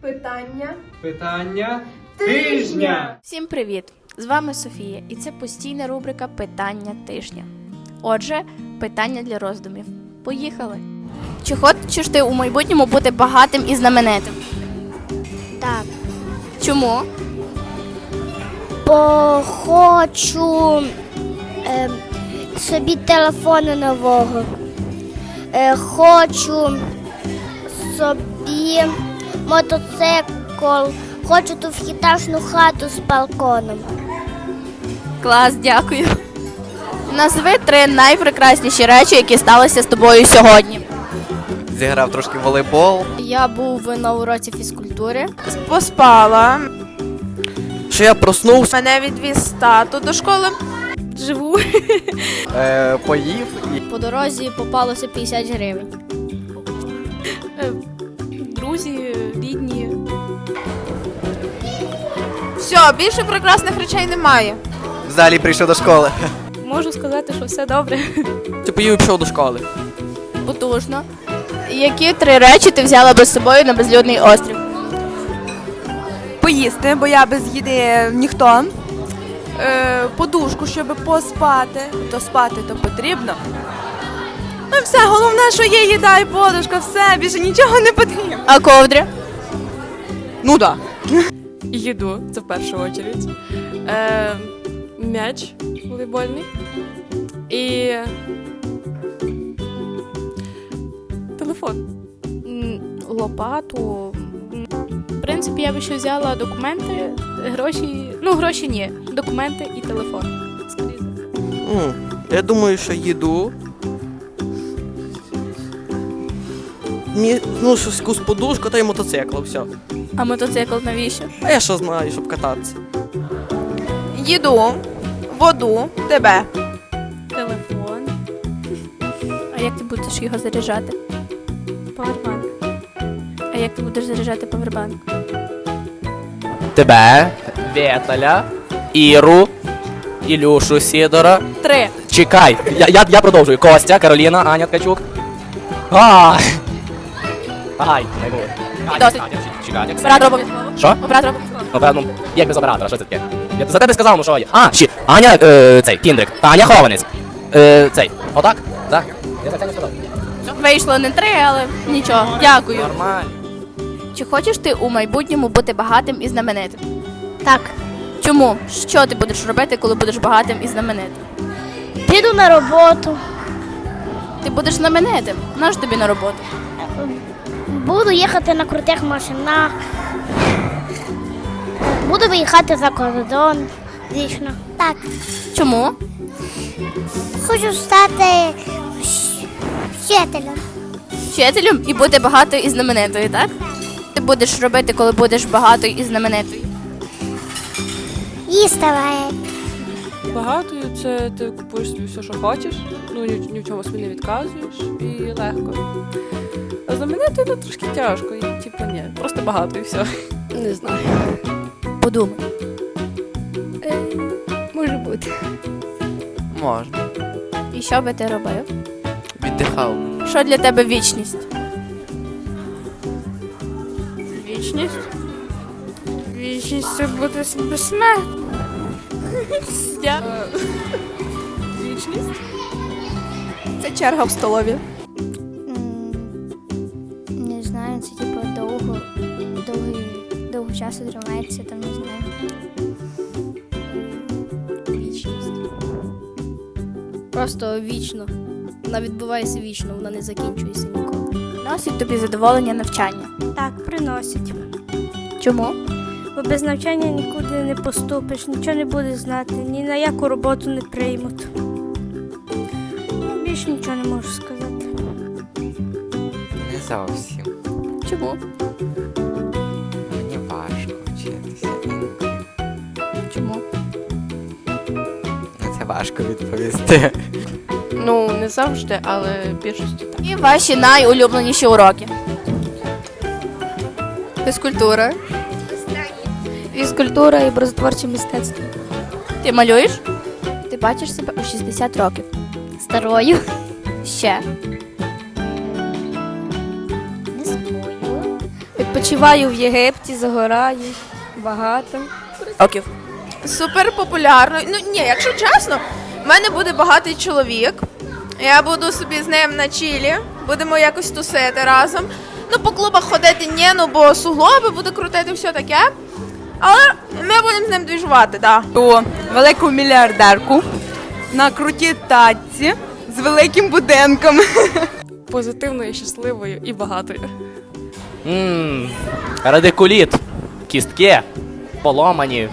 Питання Питання тижня. Всім привіт! З вами Софія, і це постійна рубрика Питання тижня. Отже, питання для роздумів. Поїхали! Чи хочеш ти у майбутньому бути багатим і знаменитим? Так. Чому? Бо хочу е, собі телефону нового. Е, хочу собі мотоцикл. Хочу ту вхітажну хату з балконом. Клас, дякую. Назви три найпрекрасніші речі, які сталися з тобою сьогодні. Зіграв трошки волейбол. Я був на уроці фізкультури. Поспала. Що я проснувся, Мене відвіз тато до школи. Живу. е, поїв і По дорозі попалося 50 гривень. Друзі, рідні. Все, більше прекрасних речей немає. взагалі прийшов до школи. Можу сказати, що все добре. Ти поїв і пішов до школи. Потужно. Які три речі ти взяла би з собою на безлюдний острів? Поїсти, бо я без їди ніхто. Е, подушку, щоб поспати. То спати то потрібно. Ну все, головне, що є їда і подушка, все, більше нічого не потрібно. А ковдри? Ну да. Їду, це в першу очередь. Е, м'яч волейбольний. І. Телефон. Лопату. В принципі, я би ще взяла документи, гроші. Ну, гроші ні. Документи і телефон. Скоріше. Я думаю, що їду. Мі, ну, щось якусь подушку та й мотоцикл, все. А мотоцикл навіщо? А я що знаю, щоб кататися. Їду, воду, тебе. Телефон. А як ти будеш його заряджати? Павербанк. А як ти будеш заряджати павербанк? тебе, Вєталя, Іру, Ілюшу Сідора. Три. Чекай, я, я, я продовжую. Костя, Кароліна, Аня Ткачук. А! Ай, не було. Досить. Чекай, Оператор обов'язково. Що? Оператор обов'язково. Ну, певно, як без оператора, що це таке? Я за тебе сказав, ну що є. А, ще, Аня, е, цей, Кіндрик, Аня Хованець. Е, цей, отак? Так? Я за це не сказав. Вийшло не три, але нічого. Дякую. Нормально. Чи хочеш ти у майбутньому бути багатим і знаменитим? Так. Чому? Що ти будеш робити, коли будеш багатим і знаменитим? Піду на роботу. Ти будеш знаменитим. Наш тобі на роботу. Буду їхати на крутих машинах. Буду виїхати за кордон. Звісно. Так. Чому? Хочу стати вчителем. Вчителем і бути багатою і знаменитою, так? Ти будеш робити, коли будеш багатою і знаменитою. Їсти Багатою це ти купуєш собі все, що хочеш, ну ні, ні в чому собі не відказуєш і легко. Знаменитою ну, трошки тяжко, і типу ні, просто багато і все. Не знаю. Подумай. Може бути. Можна. І що би ти робив? Віддихав. Що для тебе вічність? Вічність. Вічність це бути безсмертним. Вічність? Це черга в столові. Довго часу тримається, там не знаю. Вічність. Просто вічно. Вона відбувається вічно, вона не закінчується ніколи. Носить тобі задоволення навчання. Так, приносить. Чому? Бо без навчання нікуди не поступиш, нічого не будеш знати, ні на яку роботу не приймуть. Ну, більше нічого не можу сказати. Не зовсім. Чому? Важко відповісти. Ну, не завжди, але більшості так. І ваші найулюбленіші уроки. Фізкультура. Фізкультура і образотворче мистецтво. Ти малюєш? Ти бачиш себе у 60 років. Старою. Ще. Не спою. Відпочиваю в Єгипті, загораю. Багато. Років. Супер популярно. Ну ні, якщо чесно, в мене буде багатий чоловік. Я буду собі з ним на чілі, будемо якось тусити разом. Ну, по клубах ходити ні, ну бо суглоби буде крутити, все таке. Але ми будемо з ним двіжувати, так. Да. О, велику мільярдерку на крутій татці з великим будинком. Позитивною, щасливою і багатою. Ммм, радикуліт, кістки, поломані.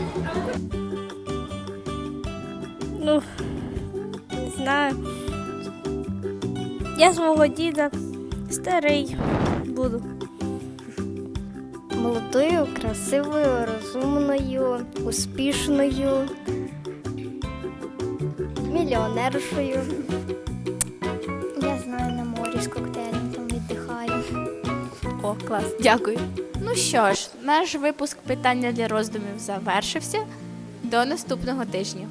Я свого діда старий буду. Молодою, красивою, розумною, успішною, мільйонершою. Я знаю, на морі з коктейлем там віддихаю. О, клас, дякую. Ну що ж, наш випуск питання для роздумів завершився. До наступного тижня.